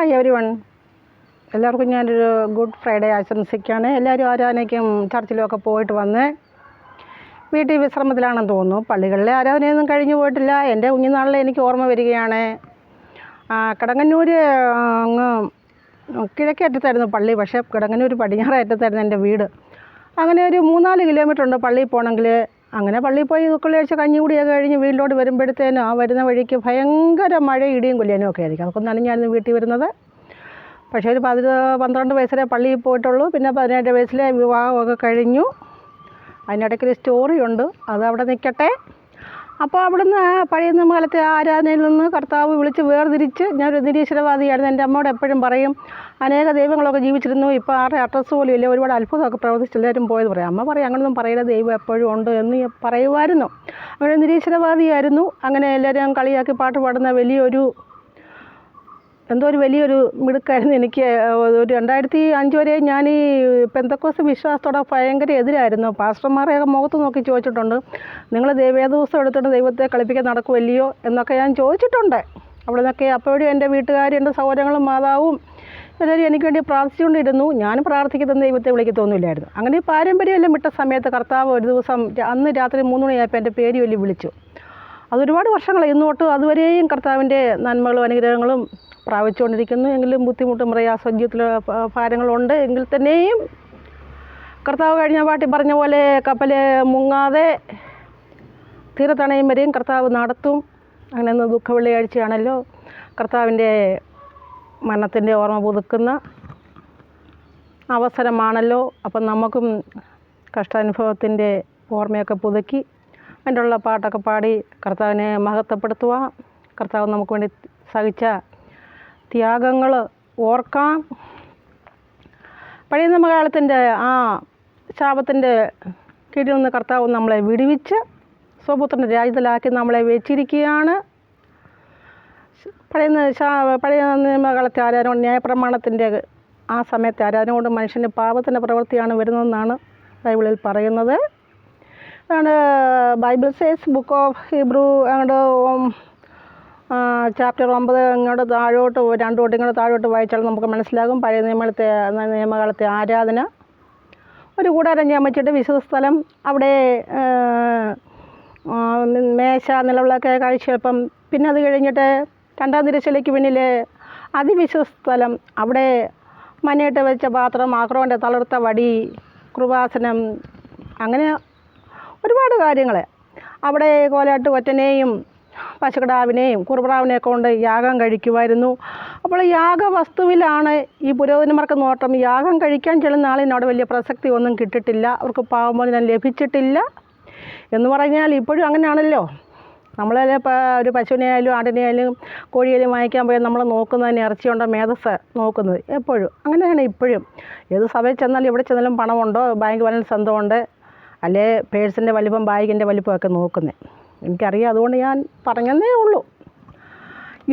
Hi every one എല്ലാവർക്കും ഞാനൊരു good Friday ആശംസിക്കുകയാണ്. എല്ലാവരും ആരാധനയ്ക്കും ചർച്ചിലുമൊക്കെ പോയിട്ട് വന്ന് വീട്ടിൽ വിശ്രമത്തിലാണെന്ന് തോന്നുന്നു. പള്ളികളിലെ ആരാധനയൊന്നും കഴിഞ്ഞു പോയിട്ടില്ല. എന്റെ കുഞ്ഞുനാളിൽ എനിക്ക് ഓർമ്മ വരികയാണ്. കടങ്ങന്നൂർ അങ്ങ് കിഴക്കേ അറ്റത്തായിരുന്നു പള്ളി. പക്ഷേ കിടങ്ങന്നൂർ പടിഞ്ഞാറേ അറ്റത്തായിരുന്നു എന്റെ വീട്. അങ്ങനെ ഒരു മൂന്നാൽ കിലോമീറ്റർ ഉണ്ട് പള്ളിയിൽ പോകണമെങ്കിൽ. അങ്ങനെ പള്ളിയിൽ പോയി ദുഃഖവെള്ളിയാഴ്ച കഞ്ഞി കൂടിയൊക്കെ കഴിഞ്ഞ് വീട്ടിലോട്ട് വരുമ്പോഴത്തേനും ആ വരുന്ന വഴിക്ക് ഭയങ്കര മഴ ഇടിയും കൊല്ലിയാനും ഒക്കെ ആയിരിക്കും. അതൊക്കെ നനഞ്ഞായിരുന്നു വീട്ടിൽ വരുന്നത്. പക്ഷേ ഒരു പതി പന്ത്രണ്ട് വയസ്സിലെ പള്ളിയിൽ പോയിട്ടുള്ളൂ. പിന്നെ പതിനേഴ് വയസ്സിലെ വിവാഹമൊക്കെ കഴിഞ്ഞു. അതിനിടയ്ക്കൊരു സ്റ്റോറിയുണ്ട്. അത് അവിടെ നിൽക്കട്ടെ. അപ്പോൾ അവിടുന്ന് പഴയ കാലത്തെ ആരാധനയിൽ നിന്ന് കർത്താവ് വിളിച്ച് വേർതിരിച്ച് ഞാനൊരു നിരീശ്വരവാദിയായിരുന്നു. എന്റെ അമ്മയോട് എപ്പോഴും പറയും അനേക ദൈവങ്ങളൊക്കെ ജീവിച്ചിരുന്നു. ഇപ്പോൾ ആരുടെ അഡ്രസ്സ് പോലും ഇല്ല. ഒരുപാട് അത്ഭുതമൊക്കെ പ്രവർത്തിച്ച് എല്ലാവരും പോയത് പറയും. അമ്മ പറയും അങ്ങനൊന്നും പറയില്ല ദൈവം എപ്പോഴും ഉണ്ട് എന്ന് പറയുമായിരുന്നു. അങ്ങനെ നിരീശ്വരവാദിയായിരുന്നു. അങ്ങനെ എല്ലാവരും കളിയാക്കി പാട്ട് പാടുന്ന വലിയൊരു എന്തോ ഒരു വലിയൊരു മിടുക്കായിരുന്നു എനിക്ക്. ഒരു രണ്ടായിരത്തി അഞ്ച് വരെ ഞാൻ ഈ പെന്തക്കോസ് വിശ്വാസത്തോടെ ഭയങ്കര എതിരായിരുന്നു. പാസ്റ്റർമാരെയൊക്കെ മുഖത്ത് നോക്കി ചോദിച്ചിട്ടുണ്ട്. നിങ്ങൾ ദൈവേദിവസം എടുത്തിട്ട് ദൈവത്തെ കളിപ്പിക്കാൻ നടക്കുമല്ലയോ എന്നൊക്കെ ഞാൻ ചോദിച്ചിട്ടുണ്ട്. അവിടെ നിന്നൊക്കെ അപ്പോഴും എന്റെ വീട്ടുകാരും എന്റെ സഹോദരങ്ങളും മാതാവും എല്ലാവരും എനിക്ക് വേണ്ടി പ്രാർത്ഥിച്ചുകൊണ്ടിരുന്നു. ഞാൻ പ്രാർത്ഥിക്കുന്ന ദൈവത്തെ വിളിക്കത്തൊന്നുമില്ലായിരുന്നു. അങ്ങനെ ഈ പാരമ്പര്യമെല്ലാം വിട്ട സമയത്ത് കർത്താവ് ഒരു ദിവസം അന്ന് രാത്രി മൂന്ന് മണിയായപ്പോൾ എന്റെ പേര് ചൊല്ലി വിളിച്ചു. അതൊരുപാട് വർഷങ്ങളായി. ഇന്ന് തൊട്ട് അതുവരെയും കർത്താവിന്റെ നന്മകളും അനുഗ്രഹങ്ങളും പ്രാപിച്ചുകൊണ്ടിരിക്കുന്നു. എങ്കിലും ബുദ്ധിമുട്ടും പ്രയാസം ഭാരങ്ങളുണ്ട്. എങ്കിൽ തന്നെയും കർത്താവ് കഴിഞ്ഞ പാട്ടി പറഞ്ഞ പോലെ കപ്പൽ മുങ്ങാതെ തീരത്തണയും വരെയും കർത്താവ് നടത്തും. അങ്ങനെ ഒന്ന് ദുഃഖ വെള്ളിയാഴ്ചയാണല്ലോ. കർത്താവിന്റെ മരണത്തിന്റെ ഓർമ്മ പുതുക്കുന്ന അവസരമാണല്ലോ. അപ്പം നമുക്കും കഷ്ടാനുഭവത്തിന്റെ ഓർമ്മയൊക്കെ പുതുക്കി അതിന്റെ പാട്ടൊക്കെ പാടി കർത്താവിനെ മഹത്വപ്പെടുത്തുക കർത്താവ് നമുക്ക് വേണ്ടി സഹിച്ച ത്യാഗങ്ങൾ ഓർക്കാം. പഴയ നിയമകാലത്തിന്റെ ആ ശാപത്തിന്റെ കീഴിൽ നിന്ന് കർത്താവ് നമ്മളെ വിടുവിച്ച് സ്വപുത്രന്റെ രാജ്യത്തിലാക്കി നമ്മളെ വെച്ചിരിക്കുകയാണ്. പഴയ പഴയ നിയമകാലത്തെ ആരാധന ന്യായപ്രമാണത്തിന്റെ ആ സമയത്തെ ആരാധന കൊണ്ട് മനുഷ്യന്റെ പാപത്തിന്റെ പ്രവൃത്തിയാണ് വരുന്നതെന്നാണ് ബൈബിളിൽ പറയുന്നത്. അതുകൊണ്ട് Bible says book of Hebrew അങ്ങോട്ട് ചാപ്റ്റർ ഒമ്പത് ഇങ്ങോട്ട് താഴോട്ട് രണ്ടു തൊട്ട് ഇങ്ങോട്ട് താഴോട്ട് വായിച്ചാൽ നമുക്ക് മനസ്സിലാകും. പഴയ നിയമത്തെ നിയമകാലത്തെ ആരാധന. ഒരു കൂടാരം ചമച്ചിട്ട് വിശുദ്ധ സ്ഥലം അവിടെ മേശ നിലവിളക്ക് കാഴ്ചയപ്പം. പിന്നെ അത് കഴിഞ്ഞിട്ട് രണ്ടാം തിരശ്ശിലയ്ക്ക് പിന്നിൽ അതിവിശുദ്ധ സ്ഥലം. അവിടെ മനയിട്ട് വെച്ച പാത്രം ആക്രോന്റെ തളർത്ത വടി കൃപാസനം അങ്ങനെ ഒരുപാട് കാര്യങ്ങൾ. അവിടെ കോലാട്ട് കൊറ്റനെയും പശുക്കിടാവിനെയും കുറുപ്രാവിനെയൊക്കെ കൊണ്ട് യാഗം കഴിക്കുമായിരുന്നു. അപ്പോൾ യാഗ വസ്തുവിലാണ് ഈ പുരോഹിതന്മാർക്ക് നോട്ടം. യാഗം കഴിക്കാൻ ചെല്ലുന്ന ആളിന് അവിടെ വലിയ പ്രസക്തി ഒന്നും കിട്ടിയിട്ടില്ല അവർക്ക് പാവമോചനം ലഭിച്ചിട്ടില്ല. എന്ന് പറഞ്ഞാൽ ഇപ്പോഴും അങ്ങനെയാണല്ലോ. നമ്മൾ ഒരു പശുവിനെ ആയാലും ആടിനെ ആയാലും കോഴിയായാലും വാങ്ങിക്കാൻ പോയാൽ നമ്മൾ നോക്കുന്നതിന് ഇറച്ചിയുണ്ടോ മേധസ് നോക്കുന്നത്. എപ്പോഴും. അങ്ങനെയാണ് ഇപ്പോഴും. ഏത് സഭയിൽ ചെന്നാലും ഇവിടെ ചെന്നാലും പണമുണ്ടോ? ബാങ്ക് ബാലൻസ് എന്തോ ഉണ്ട് അല്ലേ പേഴ്സിന്റെ വലിപ്പം ബാഗിന്റെ വലിപ്പമൊക്കെ നോക്കുന്നത് എനിക്കറിയാം അതുകൊണ്ട് ഞാൻ പറഞ്ഞതേ ഉള്ളൂ.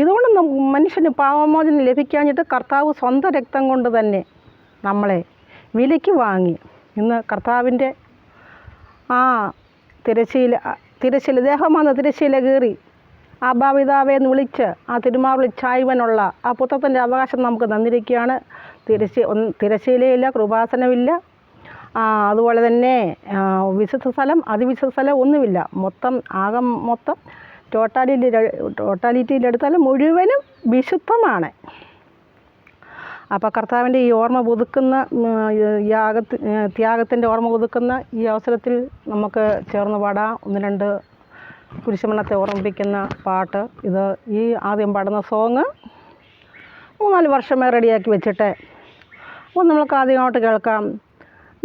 ഇതുകൊണ്ട് മനുഷ്യന് പാവമോചനം ലഭിക്കാഞ്ഞിട്ട് കർത്താവ് സ്വന്തം രക്തം കൊണ്ട് തന്നെ നമ്മളെ വിലയ്ക്ക് വാങ്ങി. ഇന്ന് കർത്താവിന്റെ ആ തിരശ്ശീല തിരശ്ശീല ദേഹമാണ് തിരശ്ശീല കീറി ആ ഭാവിതാവെ എന്ന് വിളിച്ച് ആ തിരുമാവിളി ചായ്വനുള്ള ആ പുത്രത്തിന്റെ അവകാശം നമുക്ക് തന്നിരിക്കുകയാണ്. തിരശ്ശീ തിരശ്ശീലയില്ല കൃപാസനമില്ല അതുപോലെ തന്നെ വിശുദ്ധ സ്ഥലം അതിവിശുദ്ധ സ്ഥലം ഒന്നുമില്ല. മൊത്തം ആകം മൊത്തം ടോട്ടാലിറ്റി ടോട്ടാലിറ്റിയിലെടുത്താൽ മുഴുവനും വിശുദ്ധമാണ്. അപ്പോൾ കർത്താവിന്റെ ഈ ഓർമ്മ പുതുക്കുന്ന യാഗ ത്യാഗത്തിന്റെ ഓർമ്മ പുതുക്കുന്ന ഈ അവസരത്തിൽ നമുക്ക് ചേർന്ന് പാടാം. ഒന്ന് രണ്ട് കുരിശുമരണത്തെ ഓർമ്മിപ്പിക്കുന്ന പാട്ട്. ഇത് ഈ ആദ്യം പാടുന്ന സോങ് മൂന്നാൽ വർഷമേ റെഡിയാക്കി വെച്ചിട്ട് അപ്പോൾ നമുക്ക് ആദ്യമായിട്ട് കേൾക്കാം.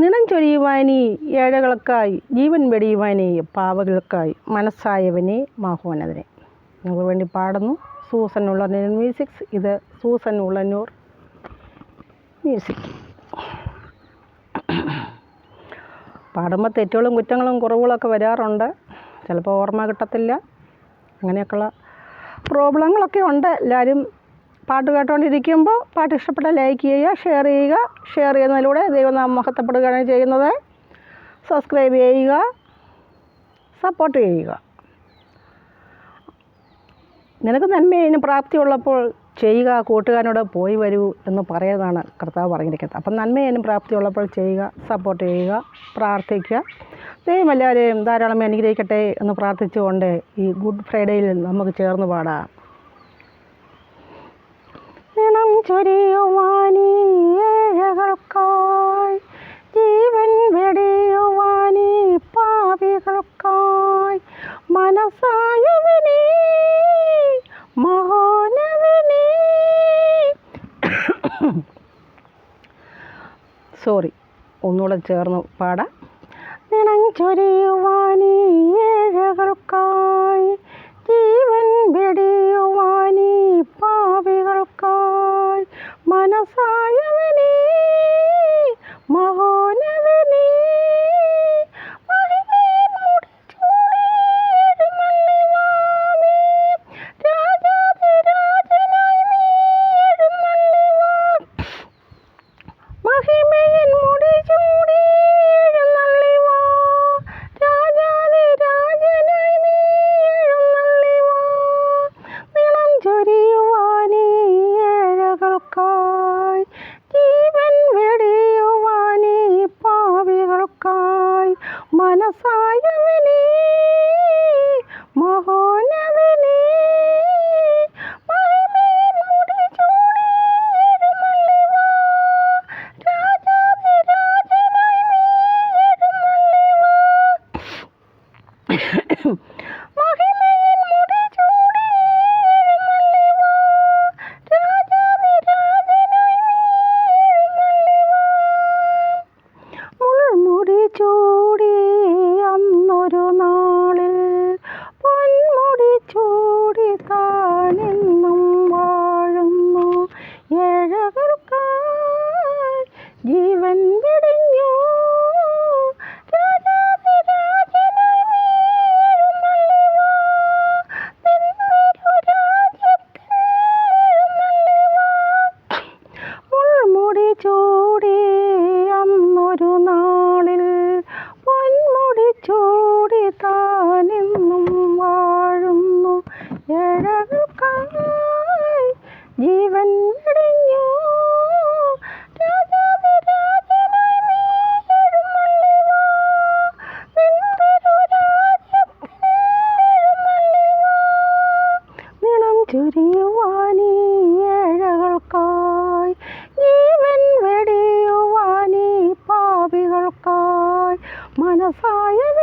നിണം ചൊരിയുവാനി ഏഴകൾക്കായി ജീവൻ വെടിയുവാനി പാവകൾക്കായി മനസ്സായവനെ മാഹോനതിനെ നമുക്ക് വേണ്ടി പാടുന്നു. സൂസൻ ഉള്ള മ്യൂസിക്സ്. ഇത് സൂസൻ ഉള്ളന്നൂർ മ്യൂസിക്. പാടുമ്പോൾ തെറ്റുകളും കുറ്റങ്ങളും കുറവുകളൊക്കെ വരാറുണ്ട്. ചിലപ്പോൾ ഓർമ്മ കിട്ടത്തില്ല. അങ്ങനെയൊക്കെയുള്ള പ്രോബ്ലങ്ങളൊക്കെ ഉണ്ട്. എല്ലാവരും പാട്ട് കേട്ടുകൊണ്ടിരിക്കുമ്പോൾ പാട്ട് ഇഷ്ടപ്പെട്ടാൽ ലൈക്ക് ചെയ്യുക ഷെയർ ചെയ്യുക. ഷെയർ ചെയ്യുന്നതിലൂടെ ദൈവം നാം മഹത്വപ്പെടുകയാണ് ചെയ്യുന്നത്. സബ്സ്ക്രൈബ് ചെയ്യുക. സപ്പോർട്ട് ചെയ്യുക. നിനക്ക് നന്മയിന് പ്രാപ്തിയുള്ളപ്പോൾ ചെയ്യുക കൂട്ടുകാരനോട് പോയി വരൂ എന്ന് പറയുന്നതാണ് കർത്താവ് പറഞ്ഞിരിക്കുന്നത്. അപ്പം നന്മയിനും പ്രാപ്തിയുള്ളപ്പോൾ ചെയ്യുക സപ്പോർട്ട് ചെയ്യുക പ്രാർത്ഥിക്കുക. ദൈവം എല്ലാവരെയും ധാരാളം അനുഗ്രഹിക്കട്ടെ എന്ന് പ്രാർത്ഥിച്ചുകൊണ്ട് ഈ ഗുഡ് ഫ്രൈഡേയിൽ നമുക്ക് ചേർന്ന് പാടാം. ചൊരിയുവാനീഴകൾക്കായി ജീവൻ വെടിയുവാനീ പാവികൾക്കായി മനസ്സായവനേ മഹോനവനേ. സോറി ഒന്നുകൂടെ ചേർന്ന് പാടാം. നിണം ചൊരിയുവാനീഴകൾക്കായി பல சாய ফায়ার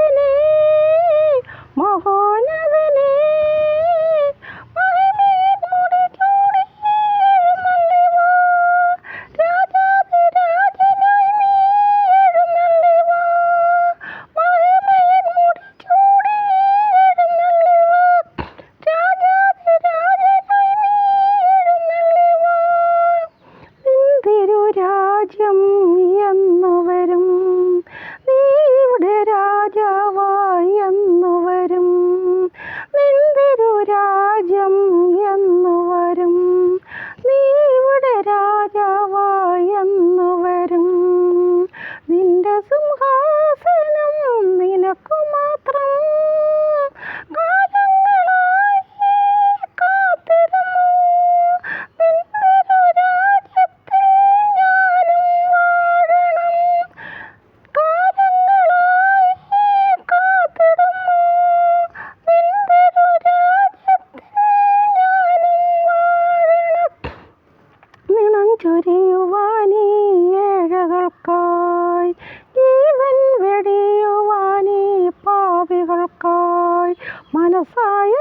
ചൊരിയുവാനീഴകൾക്കായി ജീവൻ വെടിയുവാനീ പാവികൾക്കായി മനസ്സായ